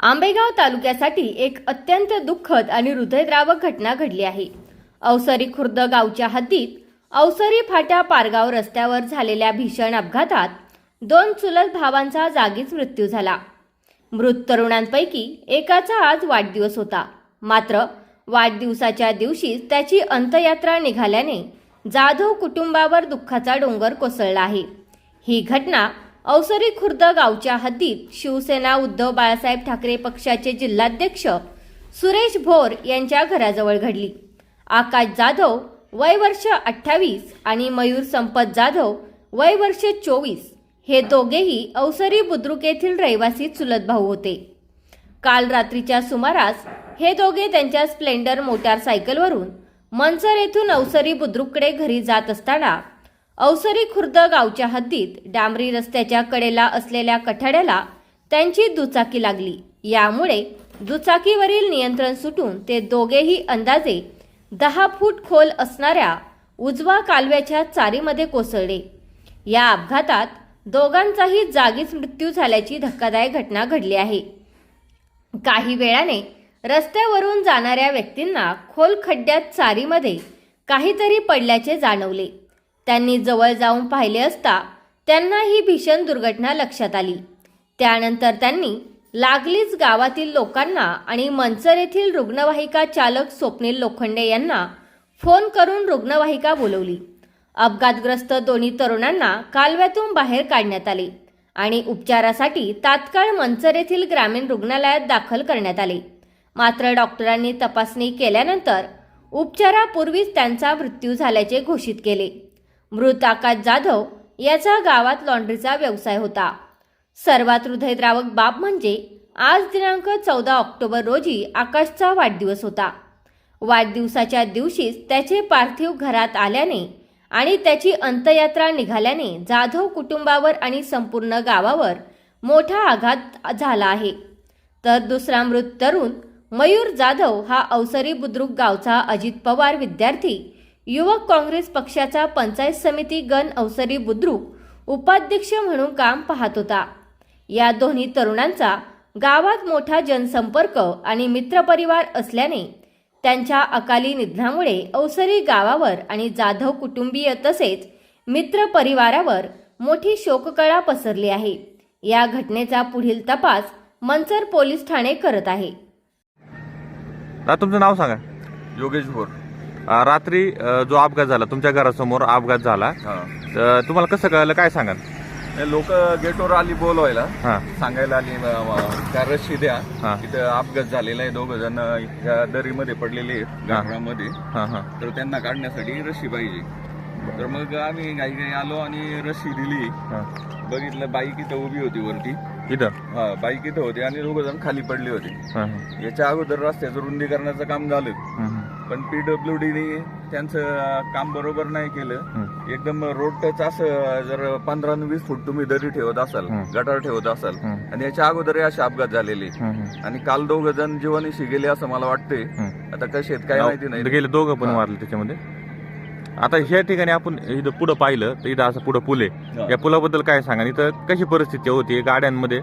आंबेगाव तालुक्यासाठी एक अत्यंत दुःखद आणि हृदयद्रावक घटना घडली आहे. अवसरी खुर्द गावच्या हद्दीत अवसरी फाटा पारगाव रस्त्यावर झालेल्या भीषण अपघातात दोन चुलत भावांचा जागीच मृत्यू झाला. मृत तरुणांपैकी एकाचा आज वाढदिवस होता. मात्र वाढदिवसाच्या दिवशीच त्याची अंत्ययात्रा निघाल्याने जाधव कुटुंबावर दुःखाचा डोंगर कोसळला आहे. ही घटना अवसरी खुर्द गावच्या हद्दीत शिवसेना उद्धव बाळासाहेब ठाकरे पक्षाचे जिल्हाध्यक्ष सुरेश भोर यांच्या घराजवळ घडली. आकाश जाधव वय वर्ष अठ्ठावीस आणि मयूर संपत जाधव वय वर्ष चोवीस हे दोघेही अवसरी बुद्रुक येथील रहिवासी चुलत भाऊ होते. काल रात्रीच्या सुमारास हे दोघे त्यांच्या स्प्लेंडर मोटारसायकलवरून मनसर येथून अवसरी बुद्रुककडे घरी जात असताना अवसरी खुर्द गावच्या हद्दीत डांबरी रस्त्याच्या कडेला असलेल्या कठाड्याला त्यांची दुचाकी लागली. यामुळे दुचाकीवरील नियंत्रण सुटून ते दोघेही अंदाजे दहा फूट खोल असणाऱ्या उजवा कालव्याच्या चारीमध्ये कोसळले. या अपघातात दोघांचाही जागीच मृत्यू झाल्याची धक्कादायक घटना घडली आहे. काही वेळाने रस्त्यावरून जाणाऱ्या व्यक्तींना खोल खड्ड्यात चारीमध्ये काहीतरी पडल्याचे जाणवले. त्यांनी जवळ जाऊन पाहिले असता त्यांना ही भीषण दुर्घटना लक्षात आली. त्यानंतर त्यांनी लागलीच गावातील लोकांना आणि मंचर येथील रुग्णवाहिका चालक स्वप्नील लोखंडे यांना फोन करून रुग्णवाहिका बोलवली. अपघातग्रस्त दोन्ही तरुणांना कालव्यातून बाहेर काढण्यात आले आणि उपचारासाठी तात्काळ मंचर येथील ग्रामीण रुग्णालयात दाखल करण्यात आले. मात्र डॉक्टरांनी तपासणी केल्यानंतर उपचारापूर्वीच त्यांचा मृत्यू झाल्याचे घोषित केले. मृत आकाश जाधव याचा गावात लॉन्ड्रीचा व्यवसाय होता. सर्वात हृदयद्रावक बाब म्हणजे आज दिनांक चौदा ऑक्टोबर रोजी आकाशचा वाढदिवस होता. वाढदिवसाच्या दिवशीच त्याचे पार्थिव घरात आल्याने आणि त्याची अंत्ययात्रा निघाल्याने जाधव कुटुंबावर आणि संपूर्ण गावावर मोठा आघात झाला आहे. तर दुसरा मृत तरुण मयूर जाधव हा अवसरी बुद्रुक गावचा अजित पवार विद्यार्थी युवक काँग्रेस पक्षाचा पंचायत समिती गण अवसरी बुद्रुक उपाध्यक्ष म्हणून काम पाहत होता. या दोन्ही तरुणांचा गावात मोठा जनसंपर्क आणि मित्रपरिवार असल्याने त्यांच्या अकाली निधनामुळे अवसरी गावावर आणि जाधव कुटुंबीय तसेच मित्र परिवारावर मोठी शोककळा पसरली आहे. या घटनेचा पुढील तपास मनसर पोलीस ठाणे करत आहे. तुमचं नाव सांगा. योगेश भोर. रात्री अं, जो अपघात झाला तुमच्या घरासमोर अपघात झाला हा. तर तुम्हाला कसं कळलं काय सांगाल? लोक गेटवर आली बोलवायला. हां. सांगायला आली म- म- त्या रशी द्या. हा. तिथं अपघात झालेला आहे दोघ जण ह्या दरीमध्ये पडलेले आहेत हां. हां तर त्यांना काढण्यासाठी रशी पाहिजे. तर मग आम्ही घाई घाई आलो आणि रशी दिली. हां. बघितलं बाईक इथं उभी होती वरती. इथं? हा बाईक इथं होती आणि दोघ जण खाली पडले होते. हां याच्या अगोदर रस्त्याचं रुंदीकरणाचं काम झालं. हं. पण पीडब्ल्यू डीने त्यांचं काम बरोबर नाही केलं. एकदम रोड टच असं जर पंधरा न वीस फूट तुम्ही दरी ठेवत असाल. गटार ठेवत असाल. आणि याच्या अगोदर असे अपघात झालेले. आणि काल दोघ जण जीवानीशी गेले असं मला वाटतंय. आता कसे आहेत काय माहिती नाही गेले दोघं पण. मारले त्याच्यामध्ये आता ह्या ठिकाणी आपण इथं पुढं पाहिलं तर इथं असं पुढं पूल. आहे. या पुलाबद्दल काय सांगा इथं कशी परिस्थिती होती? गाड्यांमध्ये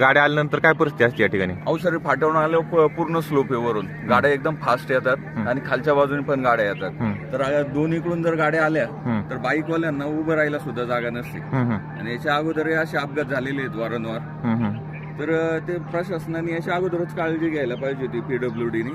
गाड्या आल्यानंतर काय परिस्थिती असते या ठिकाणी? अवसरी फाटवून आल्यावर पूर्ण स्लोप आहे वरून. गाड्या एकदम फास्ट येतात. आणि खालच्या बाजूने पण गाड्या येतात. तर आ- दोन्हीकडून जर गाड्या आल्या तर बाईकवाल्यांना उभं राहायला सुद्धा जागा नसते. आणि याच्या अगोदर असे अपघात झालेले आहेत वारंवार. तर ते प्रशासनाने याच्या अगोदरच काळजी घ्यायला पाहिजे होती पीडब्ल्यू डीने.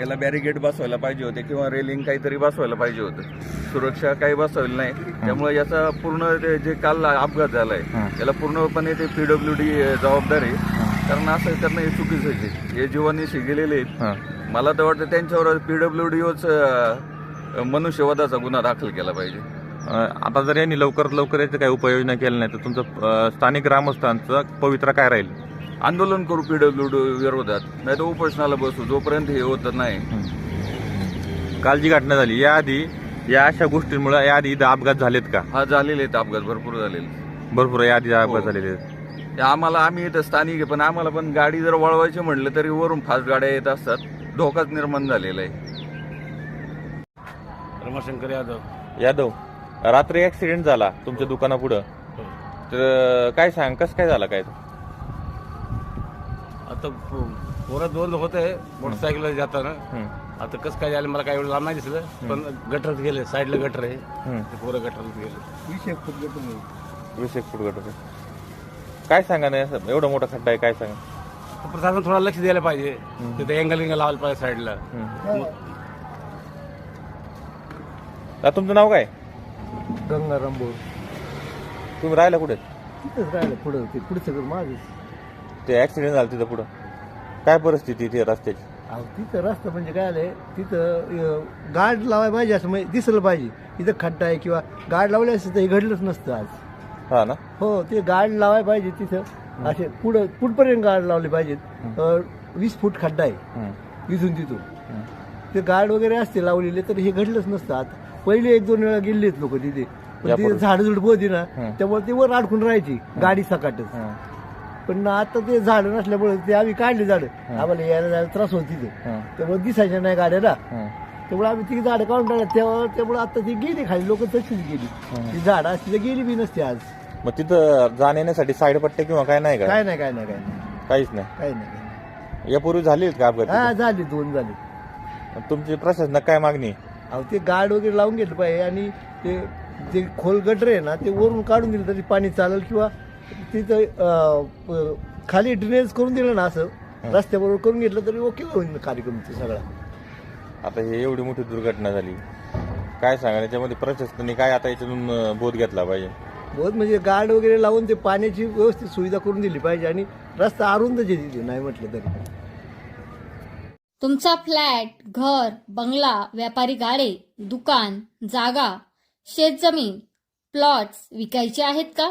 याला बॅरिगेट बसवायला पाहिजे होते किंवा रेलिंग काहीतरी बसवायला पाहिजे होतं. सुरक्षा काही बसवली नाही. त्यामुळे याचा पूर्ण जे काल अपघात झालाय. याला पूर्णपणे ते पीडब्ल्यू डी जबाबदार. आहे कारण असं करणं हे चुकीचं आहे. हे जीवानीशी गेलेले आहेत. मला तर वाटतं त्यांच्यावर पीडब्ल्यू डीओच मनुष्यवधाचा गुन्हा दाखल केला पाहिजे. आता जर यांनी लवकरात लवकर याचं काही उपाययोजना केल्या नाही तर तुमचं स्थानिक ग्रामस्थांचं पवित्रा काय राहील? आंदोलन करू पीडब्ल्यू डी विरोधात. नाही तर उपोषणाला बसू जोपर्यंत हे होत नाही. काल जी घटना झाली. याआधी या अशा गोष्टींमुळे याआधी इथं अपघात झालेत का? हा झालेले आहेत अपघात. भरपूर झालेले भरपूर याआधी अपघात हो. झालेले आहेत. ते आम्हाला आम्ही इथं स्थानिक आहे पण आम्हाला पण गाडी जर वळवायची म्हटलं तरी वरून फास्ट गाड्या येत असतात. धोकाच निर्माण झालेला आहे. रमाशंकर यादव. यादव रात्री ऍक्सिडेंट झाला तुमच्या दुकानापुढं. तर काय सांग कसं काय झालं काय? आता पोरं दोन होत आहे मोटरसायकल जाताना आता कसं काय झालं मला काय एवढं लांब नाही दिसलं पण गटरात गेले साईडला गटर आहे. ते पोरं गटरात गेले. वीस एक फूट गटर आहे. काय सांगा नाही असं एवढा मोठा खड्डा आहे काय सांगा? तर प्रशासन थोडा लक्ष द्यायला पाहिजे. तिथे अँगल विंगल लावायला पाहिजे साईडला. तुमचं नाव काय? गंगाराम बोर. तुम्ही राहिला कुठे? राहिलं पुढं ते पुढे सगळं माझं ते ऍक्सिडेंट झालं तिथं पुढं. काय परिस्थिती इथे रस्त्याची? अहो तिथं रस्ता म्हणजे काय आलंय तिथं अं, गाड लावायला पाहिजे असं म्हणजे दिसलं पाहिजे. इथं खड्डा आहे किंवा गाड लावले असतं तर हे घडलंच नसतं आज. हा ना? हो ते गाड लावायला पाहिजे तिथं. असे पुढं पुढपर्यंत गाड लावले पाहिजेत. अं, वीस फूट खड्डा आहे. हम्म, इथून तिथून. ते गाड वगैरे असते लावलेले तर हे घडलंच नसतं. आता पहिले एक दोन वेळा गेलेत लोक तिथे. पण तिथे यापूर्वी? झाड झुडप होती ना. त्यामुळे ते वर अडकून राहायची गाडी सकाटच. पण आता ते झाड नसल्यामुळे ते आम्ही काढले झाड. आम्हाला यायला जायला त्रास होत तिथे. त्यामुळे दिसायच्या नाही गाड्या ना हम्म. त्यामुळे आम्ही ती झाडं काढून टाकल्या तेव्हा त्यामुळे आता ती गेली खाली. लोक तशीच गेली. ती झाडं असती तर गेली बी नसती आज. मग तिथं जाण्यासाठी साईड पट्टे किंवा काय नाही काय नाही काय नाही काय नाही. काहीच नाही. काय नाही. यापूर्वी झाली का अपघात हा? झाली. दोन झाली. तुमची प्रशासनात काय मागणी? अहो ते गाड वगैरे लावून घेतलं पाहिजे आणि ते जे खोल गटर आहे ना ते वरून काढून दिलं तरी पाणी चालेल किंवा तिथं खाली ड्रेनेज करून दिलं ना असं रस्त्याबरोबर करून घेतलं तरी ओके होईल कार्यक्रम ते सगळा. आता हे एवढी मोठी दुर्घटना झाली. काय सांगा याच्यामध्ये प्रशासनाने काय आता याच्यातून बोध घेतला पाहिजे? बहुत म्हणजे गार्ड वगैरे लावून ते पाण्याची व्यवस्थित सुविधा करून दिली पाहिजे आणि रस्ता अरुंद जे तिथे नाही म्हटलं तरी. तुमचा फ्लॅट घर बंगला व्यापारी गाडे दुकान जागा शेतजमीन प्लॉट्स विकायचे आहेत का?